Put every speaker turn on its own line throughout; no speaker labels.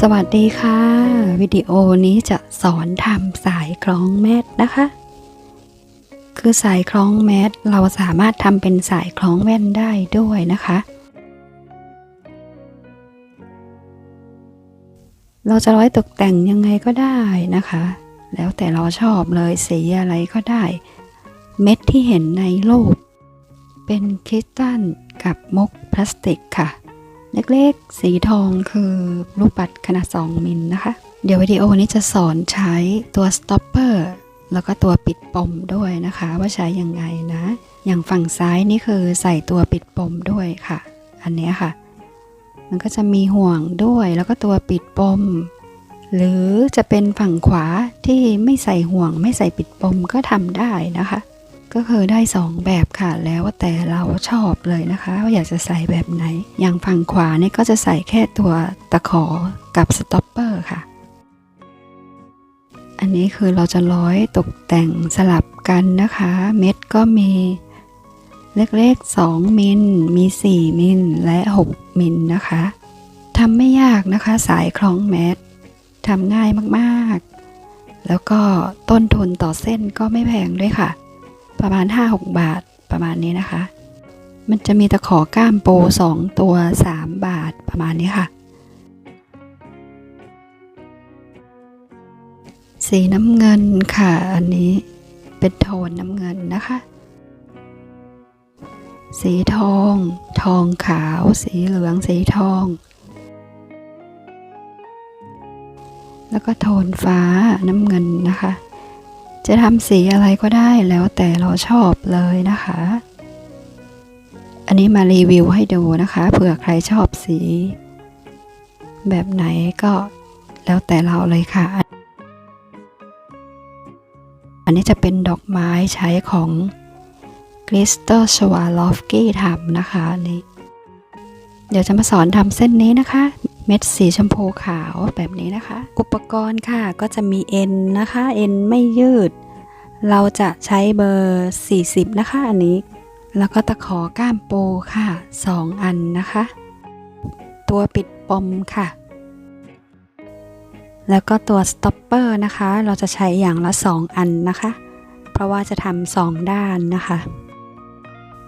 สวัสดีค่ะ วิดีโอนี้จะสอนทำสายคล้องแมสนะคะ คือสายคล้องแมสเราสามารถทำเป็นสายคล้องแว่นได้ด้วยนะคะ เราจะร้อยตกแต่งยังไงก็ได้นะคะ แล้วแต่เราชอบเลยสีอะไรก็ได้ เม็ดที่เห็นในรูปเป็นคริสตัลกับมุกพลาสติกค่ะ เล็กๆ สีทองคือลูกปัดขนาด 2 มิลนะคะ เดี๋ยววิดีโอนี้จะสอนใช้ตัวสต็อปเปอร์แล้วก็ตัวปิดปมด้วยนะคะ ว่าใช้ยังไงนะ อย่างฝั่งซ้ายนี่คือใส่ตัวปิดปมด้วยค่ะ อันนี้ค่ะ มันก็จะมีห่วงด้วยแล้วก็ตัวปิดปม หรือจะเป็นฝั่งขวาที่ไม่ใส่ห่วงไม่ใส่ปิดปมก็ทำได้นะคะ ก็คือได้สองแบบค่ะแล้วแต่เราชอบเลยนะคะว่าอยากจะใส่แบบไหน อย่างฝั่งขวานี่ก็จะใส่แค่ตัวตะขอกับสต็อปเปอร์ค่ะ อันนี้คือเราจะร้อยตกแต่งสลับกันนะคะ เม็ดก็มีเล็กๆ 2 มิล มี 4 มิล และ 6 มิลนะคะ ทำไม่ยากนะคะสายคล้องแมสทำง่ายมากๆ แล้วก็ต้นทุนต่อเส้นก็ไม่แพงด้วยค่ะ ประมาณ 5-6 บาทประมาณนี้นะคะ มันจะมีตะขอก้ามโป 2 ตัว 3 บาทประมาณนี้ค่ะ สีน้ำเงินค่ะ อันนี้เป็นโทนน้ำเงินนะคะ สีทอง ทองขาว สีเหลือง สีทอง แล้วก็โทนฟ้าน้ำเงินนะคะ จะทำสีอะไรก็ได้แล้วแต่เราชอบเลยนะคะ อันนี้มารีวิวให้ดูนะคะ เผื่อใครชอบสี แบบไหนก็แล้วแต่เราเลยค่ะ อันนี้จะเป็นดอกไม้ใช้ของกริสเตอร์ชวาลอฟกี้ทำนะคะนนี้เดี๋ยวจะมาสอนทำเส้นนี้นะคะ เม็ดสีชมพูขาวแบบนี้นะคะ อุปกรณ์ค่ะก็จะมีเอ็นนะคะเอ็นไม่ยืด เราจะใช้เบอร์ 40 นะคะ อันนี้ แล้วก็ตะขอก้ามปูค่ะ 2 อันนะคะ ตัวปิดปมค่ะ แล้วก็ตัวสต็อปเปอร์นะคะ เราจะใช้อย่างละ 2 อันนะคะ เพราะว่าจะทำสองด้านนะคะ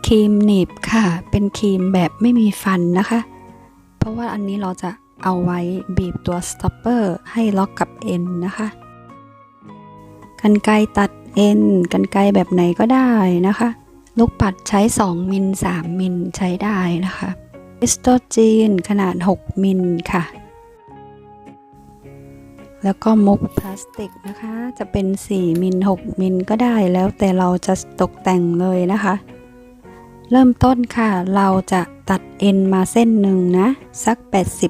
ครีมหนีบค่ะ เป็นครีมแบบไม่มีฟันนะคะ เพราะว่าอันนี้เราจะ เอาไว้บีบตัวสต็อปเปอร์ให้ล็อกกับเอ็นนะคะกันไกรตัดเอ็นกันไกรแบบไหนก็ได้นะคะ ลูกปัดใช้ 2 มิล 3 มิลใช้ได้นะคะคริสตัลจีนขนาด 6 มิลค่ะ แล้วก็มุกพลาสติกนะคะ จะเป็น 4 มิล 6 มิลก็ได้แล้วแต่เราจะตกแต่งเลยนะคะ เริ่มต้นค่ะ เราจะ ตัดเอ็นมาเส้นหนึ่งนะ สัก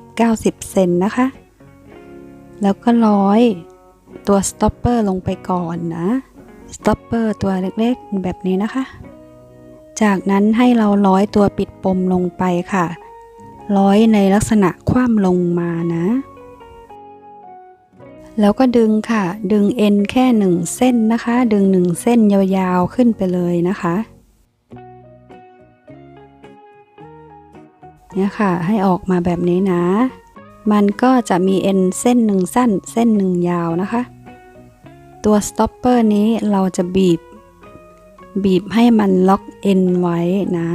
80-90 เซนนะคะ แล้วก็ร้อยตัวสต็อปเปอร์ลงไปก่อนนะสต็อปเปอร์ตัวเล็กๆ แบบนี้นะคะ จากนั้นให้เราร้อยตัวปิดปมลงไปค่ะ ร้อยในลักษณะคว่ำลงมานะ แล้วก็ดึงค่ะ ดึงเอ็นแค่หนึ่งเส้นนะคะ ดึงหนึ่งเส้นยาวๆขึ้นไปเลยนะคะ เนี่ยค่ะ ให้ออกมาแบบนี้นะ มันก็จะมีเอ็นเส้นหนึ่งสั้น เส้นหนึ่งยาวนะคะ ตัวสต็อปเปอร์นี้เราจะบีบ บีบให้มันล็อกเอ็นไว้นะ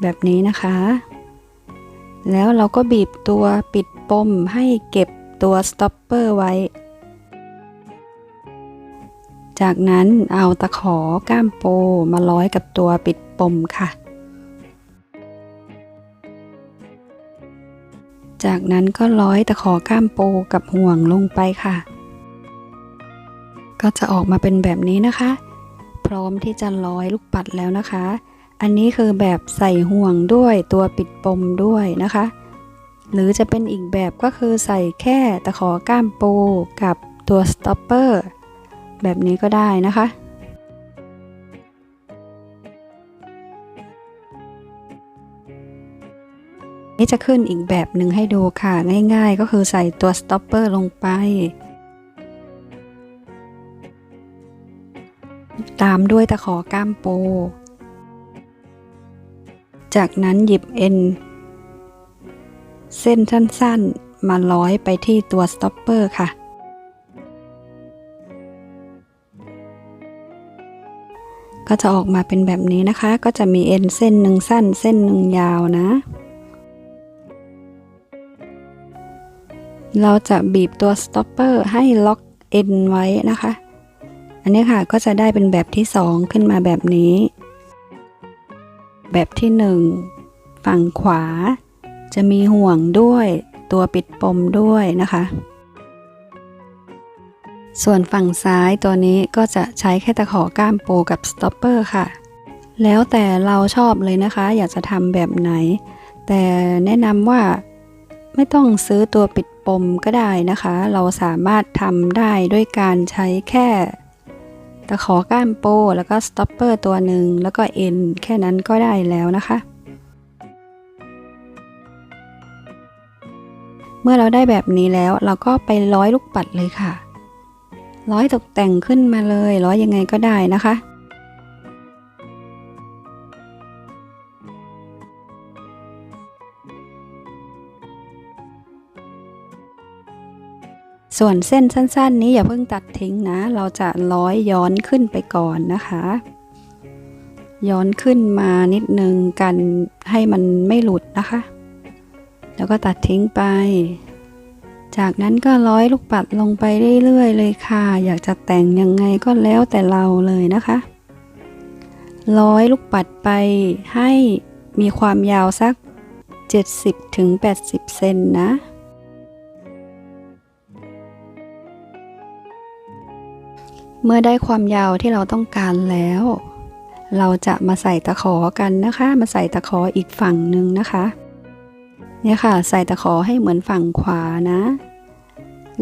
แบบนี้นะคะ แล้วเราก็บีบตัวปิดปมให้เก็บตัวสต็อปเปอร์ไว้ จากนั้นเอาตะขอก้ามโปมาร้อยกับตัวปิดปมค่ะ จากนั้นก็ร้อยตะขอก้ามโปกับห่วงลงไปค่ะ ก็จะออกมาเป็นแบบนี้นะคะ พร้อมที่จะร้อยลูกปัดแล้วนะคะ อันนี้คือแบบใส่ห่วงด้วยตัวปิดปมด้วยนะคะ หรือจะเป็นอีกแบบก็คือใส่แค่ตะขอก้ามปูกับตัวสต็อปเปอร์แบบนี้ก็ได้นะคะ นี่จะขึ้นอีกแบบหนึ่งให้ดูค่ะ ง่ายๆ ก็คือใส่ตัวสต็อปเปอร์ลงไป ตามด้วยตะขอก้ามโป จากนั้นหยิบเอ็น เส้นสั้นๆ มาร้อยไปที่ตัวสต็อปเปอร์ค่ะก็จะออกมาเป็นแบบนี้นะคะ ก็จะมีเอ็นเส้นหนึ่งสั้น เส้นหนึ่งยาวนะ เราจะบีบตัวสต็อปเปอร์ให้ล็อกเอ็นไว้นะคะ อันนี้ค่ะก็จะได้เป็นแบบที่สองขึ้นมาแบบนี้ แบบที่หนึ่งฝั่งขวา จะมีห่วงด้วยตัวปิดปมด้วยนะคะ ส่วนฝั่งซ้ายตัวนี้ก็จะใช้แค่ตะขอก้ามปูกับสต็อปเปอร์ค่ะ แล้วแต่เราชอบเลยนะคะ อยากจะทำแบบไหน แต่แนะนำว่าไม่ต้องซื้อตัวปิด ปมก็ได้นะคะ เราสามารถทำได้ด้วยการใช้แค่ตะขอก้ามโปแล้วก็สต็อปเปอร์ตัวหนึ่งแล้วก็เอ็นแค่นั้นก็ได้แล้วนะคะ เมื่อเราได้แบบนี้แล้วเราก็ไปร้อยลูกปัดเลยค่ะ ร้อยตกแต่งขึ้นมาเลย ร้อยยังไงก็ได้นะคะ ส่วนเส้นสั้น ๆ นี้อย่าเพิ่งตัดทิ้งนะ เราจะร้อยย้อนขึ้นไปก่อนนะคะ ย้อนขึ้นมานิดนึงกันให้มันไม่หลุดนะคะ แล้วก็ตัดทิ้งไป จากนั้นก็ร้อยลูกปัดลงไปเรื่อยๆเลยค่ะ อยากจะแต่งยังไงก็แล้วแต่เราเลยนะคะ ร้อยลูกปัดไปให้มีความยาวสัก 70-80 เซนนะ เมื่อได้ความยาวที่เราต้องการแล้ว เราจะมาใส่ตะขอกันนะคะ มาใส่ตะขออีกฝั่งหนึ่งนะคะ เนี่ยค่ะ ใส่ตะขอให้เหมือนฝั่งขวานะ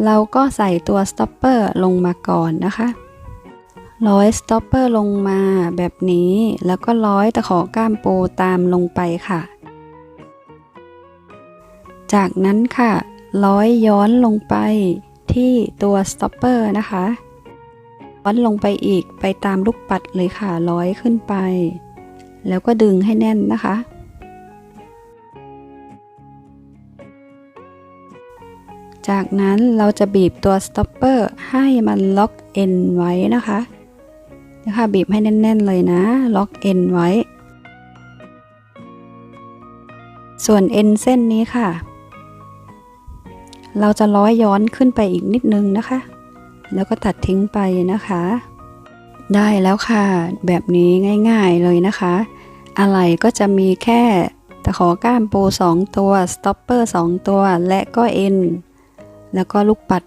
เราก็ใส่ตัวสต็อปเปอร์ลงมาก่อนนะคะ ร้อยสต็อปเปอร์ลงมาแบบนี้ แล้วก็ร้อยตะขอก้ามปูตามลงไปค่ะ จากนั้นค่ะ ร้อยย้อนลงไปที่ตัวสต็อปเปอร์นะคะ ย้อนลงไปอีกไปตามลูกปัดเลยค่ะร้อยขึ้นไป แล้วก็ดึงให้แน่นนะคะ จากนั้นเราจะบีบตัวสต็อปเปอร์ให้มันล็อกเอ็นไว้นะคะนะคะบีบให้แน่น ๆ เลยนะ ล็อกเอ็นไว้ ส่วนเอ็นเส้นนี้ค่ะ เราจะร้อยย้อนขึ้นไปอีกนิดนึงนะคะ แล้วก็ตัดทิ้งไปนะคะ ได้แล้วค่ะ แบบนี้ง่ายๆเลยนะคะ อะไรก็จะมีแค่ตะขอก้ามปู 2 ตัว สต็อปเปอร์ 2 ตัว และก็เอ็น แล้วก็ลูกปัด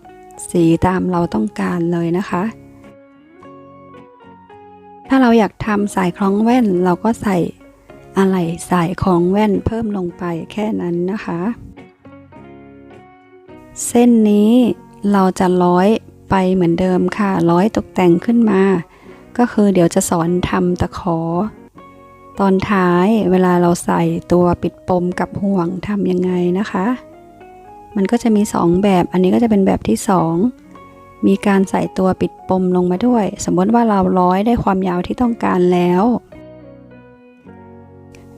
สีตามเราต้องการเลยนะคะ ถ้าเราอยากทำสายคล้องแว่นเราก็ใส่อะไรสายคล้องแว่นเพิ่มลงไปแค่นั้นนะคะ เส้นนี้เราจะร้อย ไปเหมือนเดิมค่ะ ร้อยตกแต่งขึ้นมา ก็คือเดี๋ยวจะสอนทำตะขอ ตอนท้ายเวลาเราใส่ตัวปิดปมกับห่วงทำยังไงนะคะ มันก็จะมี 2 แบบ อันนี้ก็จะเป็นแบบที่ 2 มีการใส่ตัวปิดปมลงมาด้วย สมมติว่าเราร้อยได้ความยาวที่ต้องการแล้ว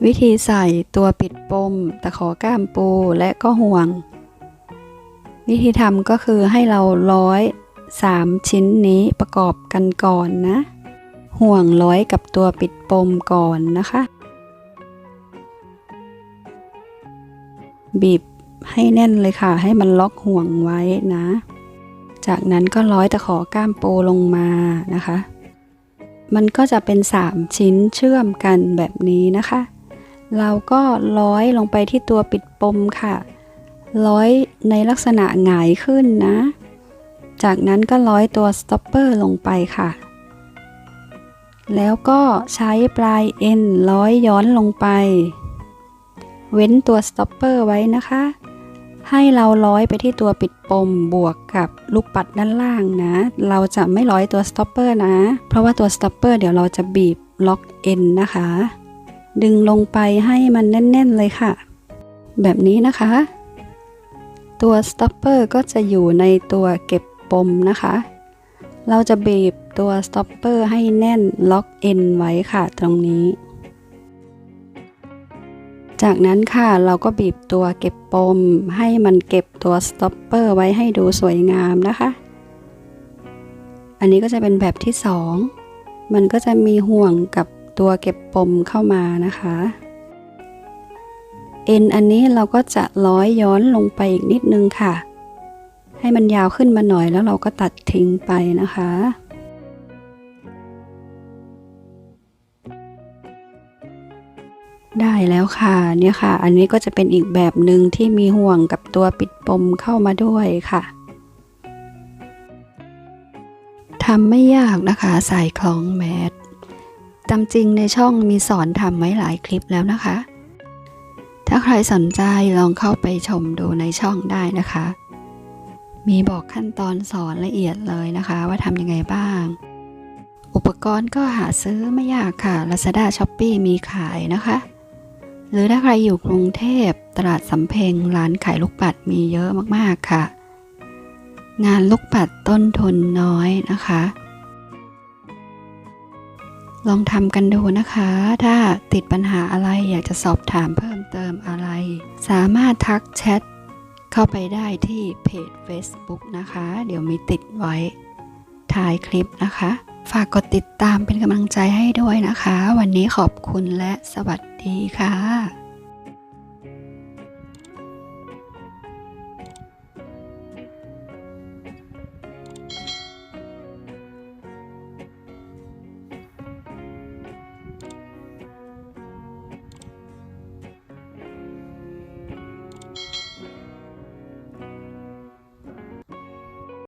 วิธีใส่ตัวปิดปม ตะขอก้ามปูและก็ห่วง วิธีทำก็คือให้เราร้อย 3 ชิ้นนี้ประกอบกันก่อนนะ ห่วงร้อยกับตัวปิดปมก่อนนะคะ บีบให้แน่นเลยค่ะ ให้มันล็อกห่วงไว้นะ จากนั้นก็ร้อยตะขอก้ามโปลงมานะคะ มันก็จะเป็น 3 ชิ้นเชื่อมกันแบบนี้นะคะ เราก็ร้อยลงไปที่ตัวปิดปมค่ะ ร้อยในลักษณะหงายขึ้นนะ จากนั้นก็ร้อยตัวสต็อปเปอร์ลงไปค่ะ แล้วก็ใช้ปลายเอ็นร้อยย้อนลงไป เว้นตัวสต็อปเปอร์ไว้นะคะ ให้เราร้อยไปที่ตัวปิดปมบวกกับลูกปัดด้านล่างนะ เราจะไม่ร้อยตัวสต็อปเปอร์นะ เพราะว่าตัวสต็อปเปอร์เดี๋ยวเราจะบีบล็อกเอ็นนะคะ ดึงลงไปให้มันแน่น ๆ เลยค่ะ แบบนี้นะคะ ตัวสต็อปเปอร์ก็จะอยู่ในตัวเก็บ ปมนะคะ เราจะบีบตัวสต็อปเปอร์ให้แน่นล็อกเอ็นไว้ค่ะตรงนี้ จากนั้นค่ะเราก็บีบตัวเก็บปม ให้มันเก็บตัวสต็อปเปอร์ไว้ให้ดูสวยงามนะคะ อันนี้ก็จะเป็นแบบที่สองมันก็จะมีห่วงกับตัวเก็บปมเข้ามานะคะเอ็นอันนี้เราก็จะร้อยย้อนลงไปอีกนิดนึงค่ะ ให้มันยาวขึ้นมาหน่อยแล้วเราก็ตัดทิ้งไปนะคะ ได้แล้วค่ะเนี่ยค่ะ อันนี้ก็จะเป็นอีกแบบหนึ่งที่มีห่วงกับตัวปิดปมเข้ามาด้วยค่ะทำไม่ยากนะคะใส่คล้องแมสตามจริงในช่องมีสอนทำไว้หลายคลิปแล้วนะคะ ถ้าใครสนใจลองเข้าไปชมดูในช่องได้นะคะ มีบอกขั้นตอนสอนละเอียดเลยนะคะ ว่าทำยังไงบ้าง อุปกรณ์ก็หาซื้อไม่ยากค่ะ Lazada Shopee มีขายนะคะ หรือถ้าใครอยู่กรุงเทพตลาดสำเพ็งร้านขายลูกปัดมีเยอะมากๆค่ะ งานลูกปัดต้นทุนน้อยนะคะ ลองทำกันดูนะคะ ถ้าติดปัญหาอะไรอยากจะสอบถามเพิ่มเติมอะไร สามารถทักแชท เข้าไปได้ที่เพจ Facebook นะคะ เดี๋ยวมีติดไว้ท้ายคลิปนะคะ ฝากกดติดตามเป็นกำลังใจให้ด้วยนะคะ วันนี้ขอบคุณและสวัสดีค่ะ